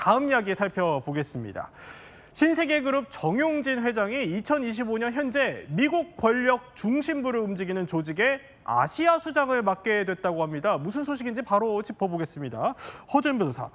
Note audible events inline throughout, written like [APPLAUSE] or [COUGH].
다음 이야기 살펴보겠습니다. 신세계 그룹 정용진 회장이 2025년 현재 미국 권력 중심부를 움직이는 조직의 아시아 수장을 맡게 됐다고 합니다. 무슨 소식인지 바로 짚어보겠습니다. 허준 변호사.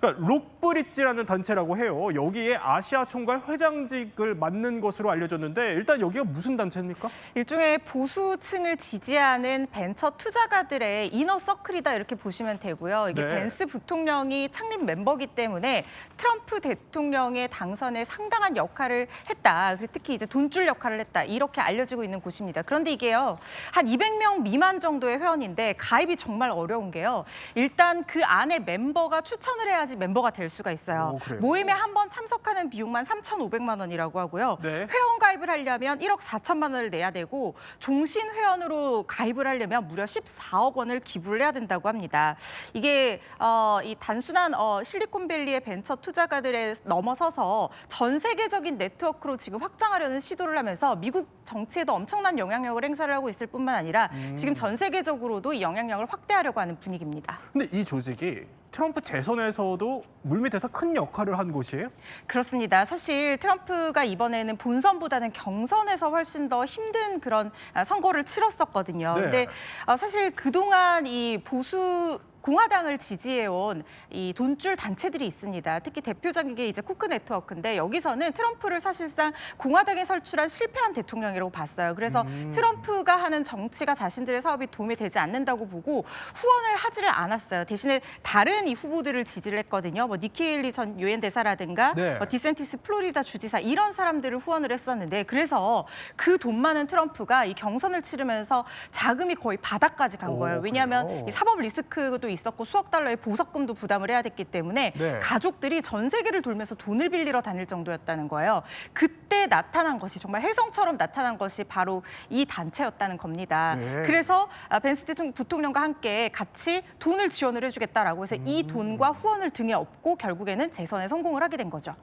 그러니까 록브릿지라는 단체라고 해요. 여기에 아시아 총괄 회장직을 맡는 것으로 알려졌는데 일단 여기가 무슨 단체입니까? 일종의 보수층을 지지하는 벤처 투자가들의 이너 서클이다 이렇게 보시면 되고요. 이게 네. 벤스 부통령이 창립 멤버기 때문에 트럼프 대통령의 당선에 상당한 역할을 했다. 특히 이제 돈줄 역할을 했다. 이렇게 알려지고 있는 곳입니다. 그런데 이게요. 한 200명 미만 정도의 회원인데 가입이 정말 어려운 게요. 일단 그 안에 멤버가 추천을 해야 지 멤버가 될 수가 있어요. 오? 모임에 한 번 참석하는 비용만 3,500만 원이라고 하고요. 네. 회원 가입을 하려면 1억 4천만 원을 내야 되고 종신 회원으로 가입을 하려면 무려 14억 원을 기부를 해야 된다고 합니다. 이게 어, 이 단순한 어, 실리콘밸리의 벤처 투자가들에 넘어서서 전 세계적인 네트워크로 지금 확장하려는 시도를 하면서 미국 정치에도 엄청난 영향력을 행사를 하고 있을 뿐만 아니라 지금 전 세계적으로도 이 영향력을 확대하려고 하는 분위기입니다. 근데 이 조직이 트럼프 재선에서도 물밑에서 큰 역할을 한 곳이에요? 그렇습니다. 사실 트럼프가 이번에는 본선보다는 경선에서 훨씬 더 힘든 그런 아, 선거를 치렀었거든요. 네. 근데 어, 사실 그동안 이 보수 공화당을 지지해온 이 돈줄 단체들이 있습니다. 특히 대표적인 게 이제 코크 네트워크인데 여기서는 트럼프를 사실상 공화당에 설출한 실패한 대통령이라고 봤어요. 그래서 트럼프가 하는 정치가 자신들의 사업이 도움이 되지 않는다고 보고 후원을 하지를 않았어요. 대신에 다른 이 후보들을 지지를 했거든요. 뭐 니키 헬리 전 유엔 대사라든가 네. 뭐 디센티스 플로리다 주지사 이런 사람들을 후원을 했었는데 그래서 그 돈 많은 트럼프가 이 경선을 치르면서 자금이 거의 바닥까지 간 오, 거예요. 왜냐하면? 이 사법 리스크도 있 었고 수억 달러의 보석금도 부담을 해야 됐기 때문에 네. 가족들이 전 세계를 돌면서 돈을 빌리러 다닐 정도였다는 거예요. 그때 나타난 것이 정말 혜성처럼 나타난 것이 바로 이 단체였다는 겁니다. 네. 그래서 아, 벤스 대통령 부통령과 함께 같이 돈을 지원을 해주겠다라고 해서 이 음. 돈과 후원을 등에 업고 결국에는 재선에 성공을 하게 된 거죠.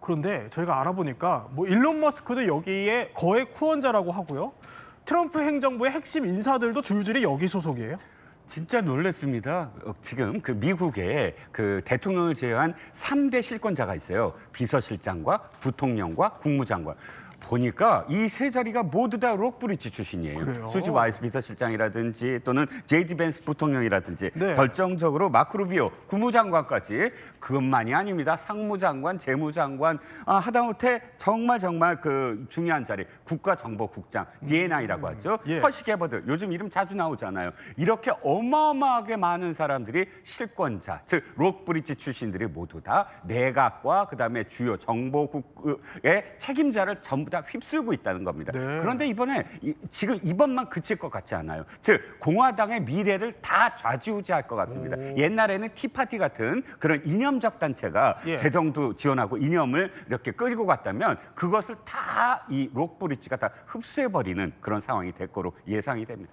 그런데 저희가 알아보니까 뭐 일론 머스크도 여기에 거액 후원자라고 하고요. 트럼프 행정부의 핵심 인사들도 줄줄이 여기 소속이에요. 진짜 놀랐습니다. 어, 지금 그 미국에 그 대통령을 제외한 삼대 실권자가 있어요. 비서실장과 부통령과 국무장관. 보니까 이 세 자리가 모두 다 록브리지 출신이에요. 그래요? 수지 와이스 비서실장이라든지 또는 제이디 벤스 부통령이라든지 네. 결정적으로 마크 루비오 국무장관까지 그것만이 아닙니다. 상무장관, 재무장관 아, 하다못해 정말 정말 그 중요한 자리 국가정보국장 DNI라고 하죠. 예. 퍼시 게버드 요즘 이름 자주 나오잖아요. 이렇게 어마어마하게 많은 사람들이 실권자, 즉 록브리지 출신들이 모두 다 내각과 그다음에 주요 정보국의 책임자를 전부 다 휩쓸고 있다는 겁니다. 네. 그런데 이번에 이- 지금 이번만 그칠 것 같지 않아요. 즉 공화당의 미래를 다 좌지우지할 것 같습니다. 오. 옛날에는 티파티 같은 그런 이념적 단체가 예. 재정도 지원하고 이념을 이렇게 끌고 갔다면 그것을 다 이 록브리지가 다 흡수해버리는 그런 상황이 될 거로 예상이 됩니다.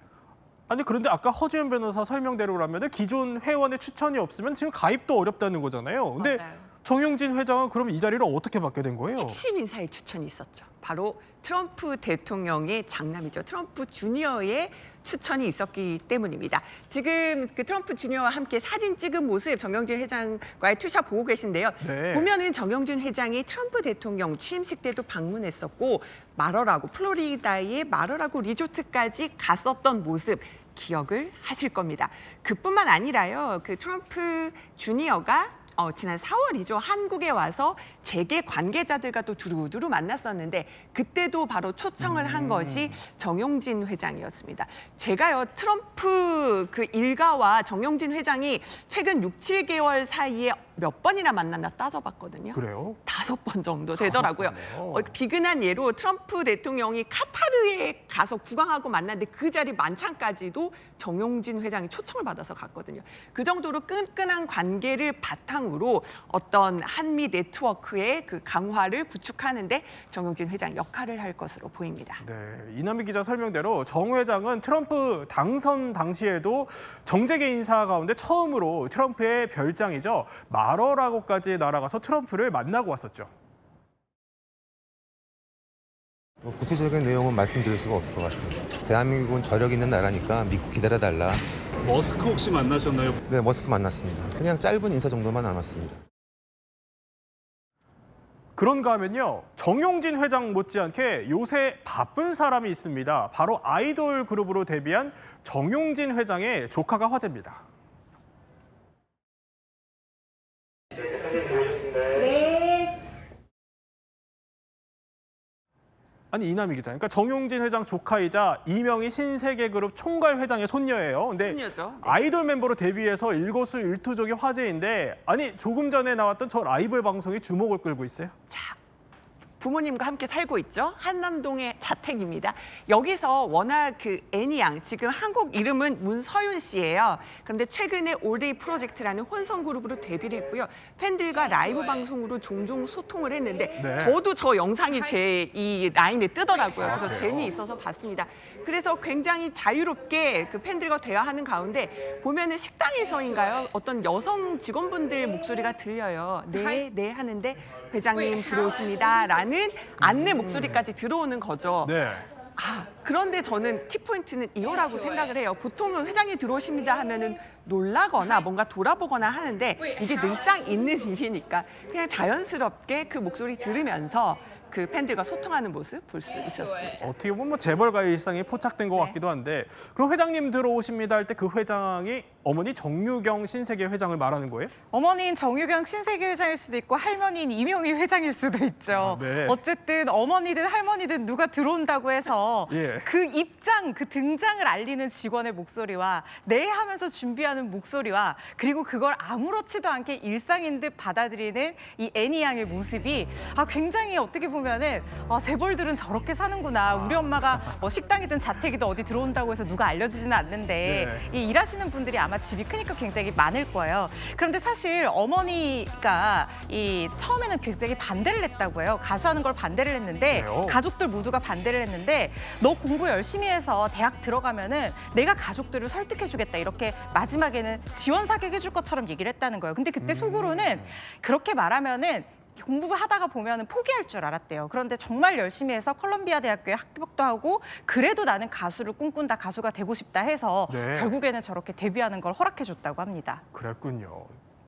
아니 그런데 아까 허주연 변호사 설명대로라면 기존 회원의 추천이 없으면 지금 가입도 어렵다는 거잖아요. 근데 맞아요. 정용진 회장은 그럼 이 자리를 어떻게 받게 된 거예요? 핵심 인사의 추천이 있었죠. 바로 트럼프 대통령의 장남이죠. 트럼프 주니어의 추천이 있었기 때문입니다. 지금 그 트럼프 주니어와 함께 사진 찍은 모습 정영진 회장과의 투샷 보고 계신데요. 네. 보면은 정영진 회장이 트럼프 대통령 취임식 때도 방문했었고 마러라고 플로리다의 마러라고 리조트까지 갔었던 모습 기억을 하실 겁니다. 그뿐만 아니라요. 그 트럼프 주니어가 어, 지난 4월이죠. 한국에 와서 재계 관계자들과 또 두루두루 만났었는데 그때도 바로 초청을 한 음. 것이 정용진 회장이었습니다. 제가요 트럼프 그 일가와 정용진 회장이 최근 6, 7개월 사이에 몇 번이나 만났나 따져봤거든요. 그래요? 다섯 번 정도 되더라고요. 어, 비근한 예로 트럼프 대통령이 카타르에 가서 구강하고 만났는데 그 자리 만찬까지도 정용진 회장이 초청을 받아서 갔거든요. 그 정도로 끈끈한 관계를 바탕으로 어떤 한미 네트워크의 그 강화를 구축하는데 정용진 회장 역할을 할 것으로 보입니다. 네, 이남희 기자 설명대로 정 회장은 트럼프 당선 당시에도 정재계 인사 가운데 처음으로 트럼프의 별장이죠 마러라고까지 날아가서 트럼프를 만나고 왔었죠. 구체적인 내용은 말씀드릴 수가 없을 것 같습니다. 대한민국은 저력 있는 나라니까 믿고 기다려달라. 머스크 혹시 만나셨나요? 네, 머스크 만났습니다. 그냥 짧은 인사 정도만 나눴습니다. 그런가 하면요. 정용진 회장 못지않게 요새 바쁜 사람이 있습니다. 바로 아이돌 그룹으로 데뷔한 정용진 회장의 조카가 화제입니다. 아니 이남희 기자, 그러니까 정용진 회장 조카이자 이명희 신세계그룹 총괄 회장의 손녀예요. 근데 손녀죠. 네. 아이돌 멤버로 데뷔해서 일거수일투족이 화제인데 아니 조금 전에 나왔던 저 라이벌 방송이 주목을 끌고 있어요. 부모님과 함께 살고 있죠. 한남동의 자택입니다. 여기서 워낙 그 애니 양 지금 한국 이름은 문서윤 씨예요. 그런데 최근에 올데이 프로젝트라는 혼성 그룹으로 데뷔를 했고요. 팬들과 라이브 방송으로 종종 소통을 했는데 네. 저도 저 영상이 제 이 라인에 뜨더라고요. 아, 그래서 그래요? 재미있어서 봤습니다. 그래서 굉장히 자유롭게 그 팬들과 대화하는 가운데 보면은 식당에서인가요? 어떤 여성 직원분들 목소리가 들려요. 네, 네 하는데 회장님 들어오십니다 라는 안내 목소리까지 들어오는 거죠. 네. 아, 그런데 저는 키포인트는 이거라고 생각을 해요. 보통은 회장님 들어오십니다 하면은 놀라거나 뭔가 돌아보거나 하는데 이게 늘상 있는 일이니까 그냥 자연스럽게 그 목소리 들으면서 그 팬들과 소통하는 모습 볼 수 있었어요. 어떻게 보면 뭐 재벌가의 일상이 포착된 것 네. 같기도 한데 그럼 회장님 들어오십니다 할 때 그 회장이 어머니 정유경 신세계 회장을 말하는 거예요? 어머니인 정유경 신세계 회장일 수도 있고 할머니인 이명희 회장일 수도 있죠. 아, 네. 어쨌든 어머니든 할머니든 누가 들어온다고 해서 [LAUGHS] 예. 그 입장, 그 등장을 알리는 직원의 목소리와 네 하면서 준비하는 목소리와 그리고 그걸 아무렇지도 않게 일상인 듯 받아들이는 이 애니 양의 모습이 아 굉장히 어떻게 보면 은 아, 재벌들은 저렇게 사는구나. 우리 엄마가 뭐 식당이든 자택이든 어디 들어온다고 해서 누가 알려주지는 않는데 네. 이 일하시는 분들이 아마 집이 크니까 굉장히 많을 거예요. 그런데 사실 어머니가 이 처음에는 굉장히 반대를 했다고 해요. 가수하는 걸 반대를 했는데 그래요? 가족들 모두가 반대를 했는데 너 공부 열심히 해서 대학 들어가면은 내가 가족들을 설득해주겠다 이렇게 마지막에는 지원 사격 해줄 것처럼 얘기를 했다는 거예요. 근데 그때 속으로는 그렇게 말하면은 공부하다가 보면은 포기할 줄 알았대요. 그런데 정말 열심히 해서 컬럼비아 대학교에 합격도 하고 그래도 나는 가수를 꿈꾼다, 가수가 되고 싶다 해서 네. 결국에는 저렇게 데뷔하는 걸 허락해줬다고 합니다. 그랬군요.